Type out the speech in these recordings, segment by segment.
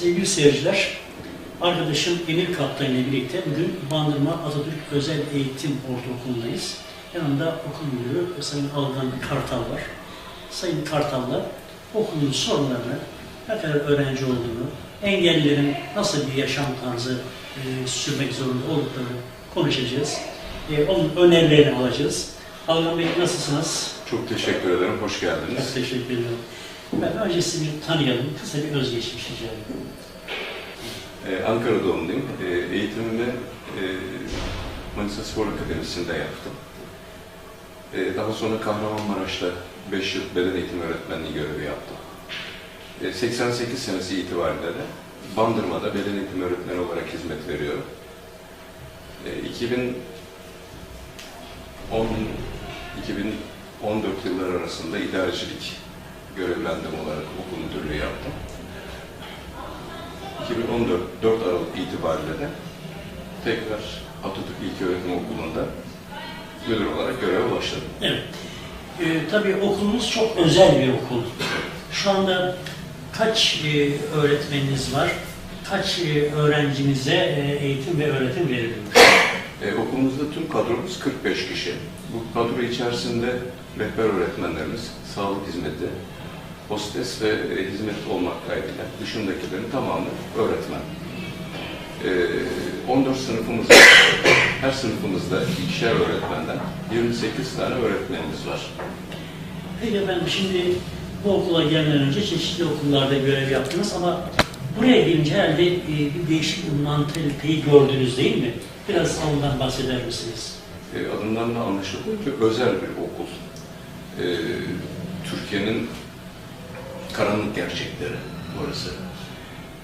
Sevgili seyirciler, arkadaşım Emir Kaptan ile birlikte bugün Bandırma Atatürk Özel Eğitim Ortaokulu'ndayız. Yanımda okul müdürü Sayın Algan Kartal var. Sayın Kartal'la okulun sorunlarını, ne kadar öğrenci olduğunu, engellilerin nasıl bir yaşam tarzı e, sürmek zorunda olduklarını konuşacağız. E, onun önerilerini alacağız. Algan Bey nasılsınız? Çok teşekkür ederim, hoş geldiniz. Çok teşekkür ediyorum. Ben önce sizi bir tanıyalım, kısa bir özgeçmiş rica ediyorum. Ee, Ankara doğumluyum. Ee, eğitimimi e, Manisa Spor Akademisi'nde yaptım. Ee, daha sonra Kahramanmaraş'ta 5 yıl beden eğitimi öğretmenliği görevi yaptım. Ee, 88 senesi itibariyle de Bandırma'da beden eğitimi öğretmeni olarak hizmet veriyorum. Ee, 2010 2014 yılları arasında idarecilik görevlendirme olarak okul müdürlüğü yaptım. 2014 4 Aralık itibariyle de tekrar Atatürk İlköğretim Okulu'nda müdür olarak göreve başladım. Evet. Ee, tabii okulumuz çok özel bir okul. Şu anda kaç e, öğretmeniniz var? Kaç e, öğrencinize e, eğitim ve öğretim veriliyor? E, okulumuzda tüm kadromuz 45 kişi. Bu kadro içerisinde rehber öğretmenlerimiz, sağlık hizmeti, hostes ve e, hizmet olmak kaydıyla dışındakilerin tamamı öğretmen. E, 14 sınıfımız var. Her sınıfımızda ikişer öğretmenden 28 tane öğretmenimiz var. Peki efendim şimdi bu okula gelmeden önce çeşitli okullarda görev yaptınız ama buraya gelince herhalde e, bir değişik bir mantaliteyi gördünüz değil mi? Biraz ondan bahseder misiniz? E, adından da anlaşılıyor ki özel bir okul. E, Türkiye'nin karanlık gerçekleri burası.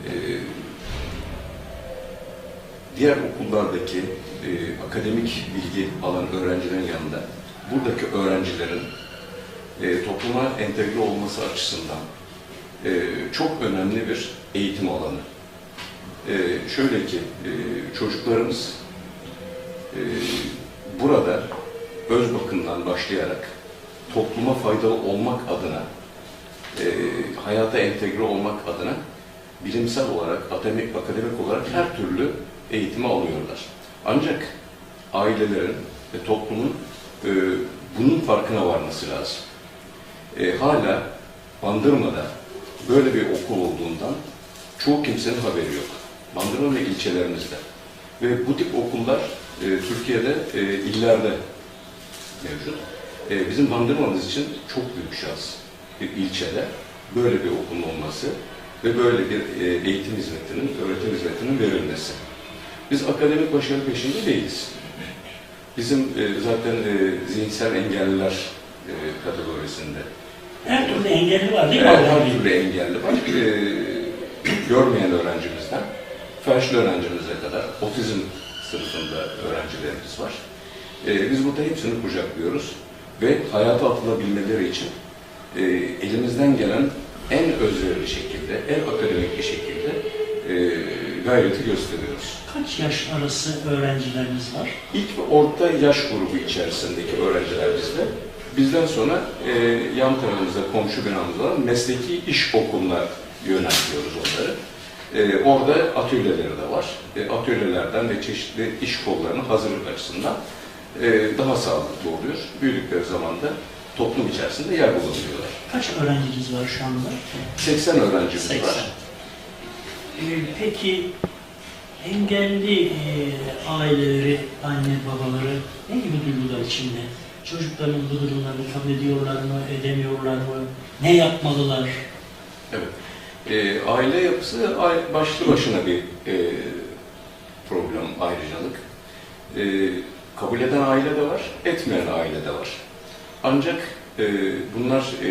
E, diğer okullardaki e, akademik bilgi alan öğrencilerin yanında buradaki öğrencilerin e, topluma entegre olması açısından e, çok önemli bir eğitim alanı. E, şöyle ki e, çocuklarımız e, burada öz bakımdan başlayarak topluma faydalı olmak adına, e, hayata entegre olmak adına bilimsel olarak, akademik, akademik olarak her türlü eğitimi alıyorlar. Ancak ailelerin ve toplumun e, bunun farkına varması lazım. E, hala Bandırma'da böyle bir okul olduğundan çoğu kimsenin haberi yok. Bandırma ve ilçelerimizde. Ve bu tip okullar e, Türkiye'de e, illerde mevcut. E, bizim Bandırma'mız için çok büyük şans. Bir ilçede böyle bir okulun olması ve böyle bir e, eğitim hizmetinin, öğretim hizmetinin verilmesi. Biz akademik başarı peşinde değiliz. Bizim e, zaten e, zihinsel engelliler e, kategorisinde Her türlü engelli var değil mi? her, her türlü engelli var. Görmeyen öğrencimizden, felçli öğrencimize kadar otizm sınıfında öğrencilerimiz var. Biz burada hepsini kucaklıyoruz ve hayata atılabilmeleri için e, elimizden gelen en özverili şekilde, en akademik bir şekilde e, gayreti gösteriyoruz. Kaç yaş arası öğrencileriniz var? İlk ve orta yaş grubu içerisindeki öğrenciler bizde. Bizden sonra e, yan tarafımızda komşu binamız olan mesleki iş okuluna yöneltiyoruz onları. E, orada atölyeleri de var. E, atölyelerden ve çeşitli iş kollarının hazırlık açısından e, daha sağlıklı oluyor. Büyüdükleri zaman da toplum içerisinde yer bulabiliyorlar. Kaç öğrenciniz var şu anda? 80 öğrencimiz 80. var. Ee, peki engelli e, aileleri, anne babaları ne gibi duygular içinde? Çocukların bu durumlarını kabul ediyorlar mı, edemiyorlar mı? Ne yapmalılar? Evet. E, aile yapısı başlı başına bir e, problem, ayrıcalık. E, kabul eden aile de var, etmeyen aile de var. Ancak e, bunlar e,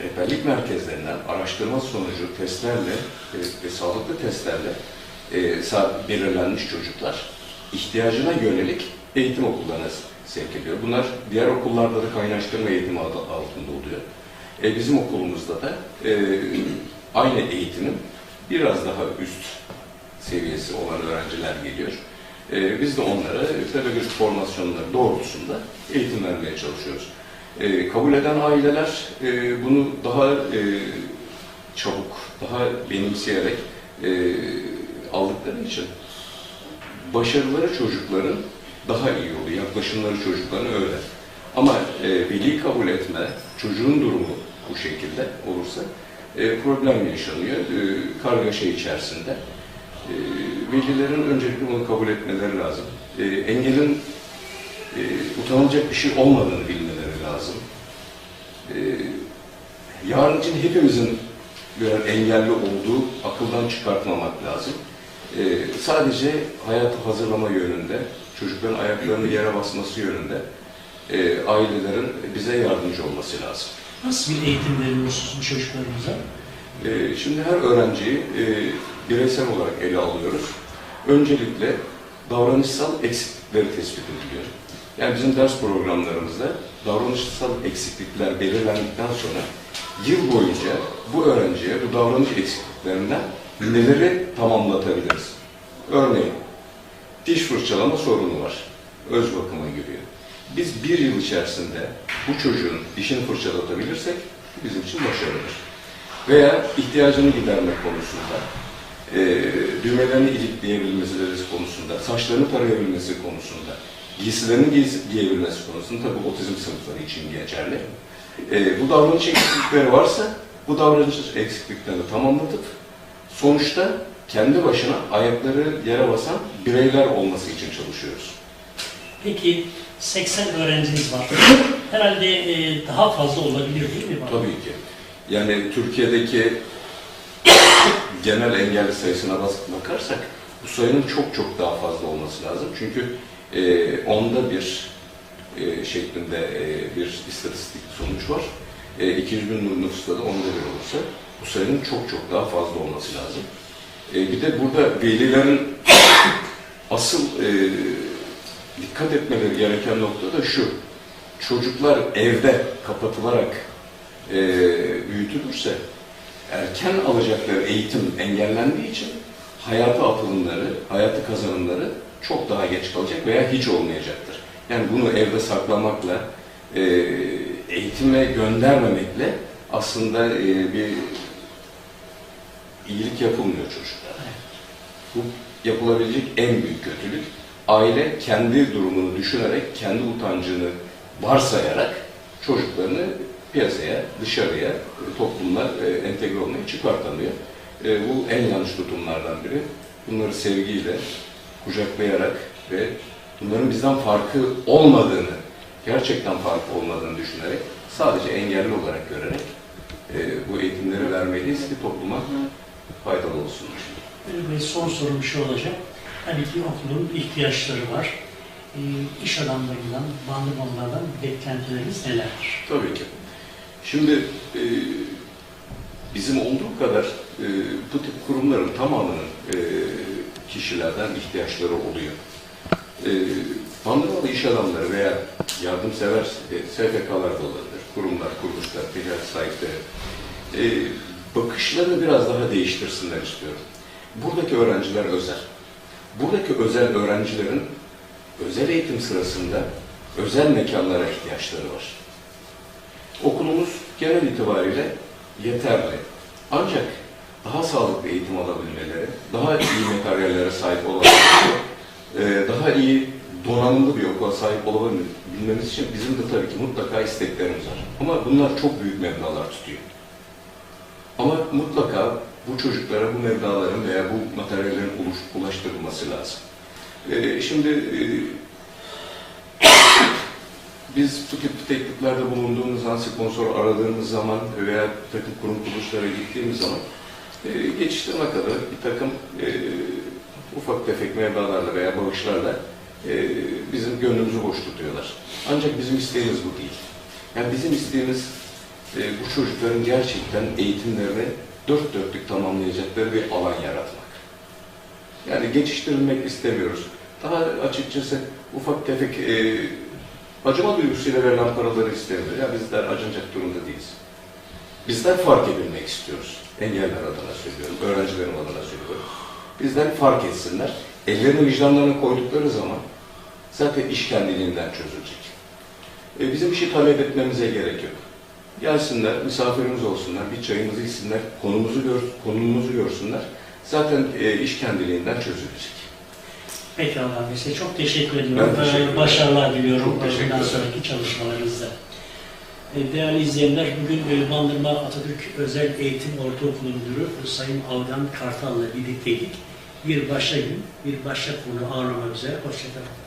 rehberlik merkezlerinden araştırma sonucu testlerle e, ve sağlıklı testlerle e, belirlenmiş çocuklar ihtiyacına yönelik eğitim okullarına sevk ediyor. Bunlar diğer okullarda da kaynaştırma eğitimi adı altında oluyor. E, bizim okulumuzda da e, aynı eğitimin biraz daha üst seviyesi olan öğrenciler geliyor. E, biz de onlara pedagojik formasyonları doğrultusunda eğitim vermeye çalışıyoruz. E, kabul eden aileler e, bunu daha e, çabuk daha benimseyerek e, aldıkları için başarıları çocukların daha iyi oluyor. Yaklaşımları çocukların öyle. Ama e, veli kabul etme, çocuğun durumu bu şekilde olursa e, problem yaşanıyor. E, kargaşa içerisinde. E, velilerin öncelikle bunu kabul etmeleri lazım. E, engelin e, utanılacak bir şey olmadığını bilmeleri lazım. E, yarın için hepimizin birer engelli olduğu akıldan çıkartmamak lazım. E, sadece hayatı hazırlama yönünde, çocukların ayaklarını yere basması yönünde e, ailelerin bize yardımcı olması lazım. Nasıl bir eğitim veriyorsunuz çocuklarımıza? E, şimdi her öğrenciyi e, bireysel olarak ele alıyoruz. Öncelikle davranışsal eksiklikleri tespit ediliyor. Yani bizim ders programlarımızda davranışsal eksiklikler belirlendikten sonra yıl boyunca bu öğrenciye bu davranış eksikliklerinden neleri tamamlatabiliriz? Örneğin diş fırçalama sorunu var. Öz bakıma giriyor. Biz bir yıl içerisinde bu çocuğun dişini fırçalatabilirsek bizim için başarıdır. Veya ihtiyacını gidermek konusunda, e, düğmelerini ilikleyebilmesi konusunda, saçlarını tarayabilmesi konusunda, giysilerini giy- giyebilmesi konusunda tabii otizm sınıfları için geçerli. E, bu davranış eksiklikleri varsa bu davranış eksikliklerini tamamlatıp sonuçta kendi başına ayakları yere basan bireyler olması için çalışıyoruz. Peki 80 öğrenciniz var. Herhalde e, daha fazla olabilir değil mi? Tabii ki. Yani Türkiye'deki genel engelli sayısına bakarsak bu sayının çok çok daha fazla olması lazım. Çünkü e, onda bir e, şeklinde e, bir istatistik sonuç var. E, 200 bin nüfusta da onda bir olursa bu sayının çok çok daha fazla olması lazım. E, bir de burada velilerin asıl e, dikkat etmeleri gereken nokta da şu. Çocuklar evde kapatılarak e, büyütülürse erken alacakları eğitim engellendiği için hayata atılımları, hayatı kazanımları çok daha geç kalacak veya hiç olmayacaktır. Yani bunu evde saklamakla, e, eğitime göndermemekle aslında e, bir iyilik yapılmıyor çocuklara. Bu yapılabilecek en büyük kötülük. Aile kendi durumunu düşünerek, kendi utancını varsayarak çocuklarını piyasaya, dışarıya, e, toplumla e, entegre olmaya çıkartamıyor. E, bu en yanlış tutumlardan biri. Bunları sevgiyle, kucaklayarak ve bunların bizden farkı olmadığını, gerçekten farkı olmadığını düşünerek, sadece engelli olarak görerek bu eğitimleri vermeliyiz ki topluma faydalı olsunlar. Ve son sorum şu olacak. Tabii ki okulun ihtiyaçları var. İş adamlarından, bandırmalardan beklentileriniz nelerdir? Tabii ki. Şimdi e, bizim olduğu kadar e, bu tip kurumların tamamının e, kişilerden ihtiyaçları oluyor. E, Bandırmalı iş adamları veya yardımsever e, STK'lar da olabilir, kurumlar, kuruluşlar, ticaret sahipleri e, bakışlarını biraz daha değiştirsinler istiyorum. Buradaki öğrenciler özel. Buradaki özel öğrencilerin özel eğitim sırasında özel mekanlara ihtiyaçları var. Okulumuz genel itibariyle yeterli. Ancak daha sağlıklı eğitim alabilmeleri, daha iyi materyallere sahip olabilmeleri, e, daha iyi donanımlı bir okula sahip olabilmemiz için bizim de tabii ki mutlaka isteklerimiz var. Ama bunlar çok büyük meblağlar tutuyor. Ama mutlaka bu çocuklara bu mevdaların veya bu materyallerin ulaştırılması lazım. Ee, şimdi e, biz bu tip tekliklerde bulunduğumuz zaman, sponsor aradığımız zaman veya takım kurum kuruluşlara gittiğimiz zaman e, geçiştirmek adına bir takım e, ufak tefek mevdalarla veya bağışlarla e, bizim gönlümüzü boş tutuyorlar. Ancak bizim isteğimiz bu değil. Yani bizim isteğimiz e, bu çocukların gerçekten eğitimlerini dört dörtlük tamamlayacakları bir alan yaratmak. Yani geçiştirilmek istemiyoruz. Daha açıkçası ufak tefek e, acıma duygusuyla verilen paraları istemiyoruz. Ya bizler acınacak durumda değiliz. Bizler fark edilmek istiyoruz. Engeller adına söylüyorum, öğrencilerim adına söylüyorum. Bizler fark etsinler. Ellerini vicdanlarına koydukları zaman zaten iş kendiliğinden çözülecek. E, bizim bir şey talep etmemize gerek yok. Gelsinler, misafirimiz olsunlar, bir çayımızı içsinler, konumuzu, gör, konumuzu görsünler. Zaten e, iş kendiliğinden çözülecek. Peki Allah Bey, size çok teşekkür ediyorum. Ben teşekkür Ee, ederim. Başarılar diliyorum bundan sonraki çalışmalarınızda. Ee, Değerli izleyenler, bugün e, Bandırma Atatürk Özel Eğitim Ortaokulu Müdürü Sayın Algan Kartal'la birlikteydik. Bir başka gün, bir başka konu ağırlamak üzere. Hoşçakalın.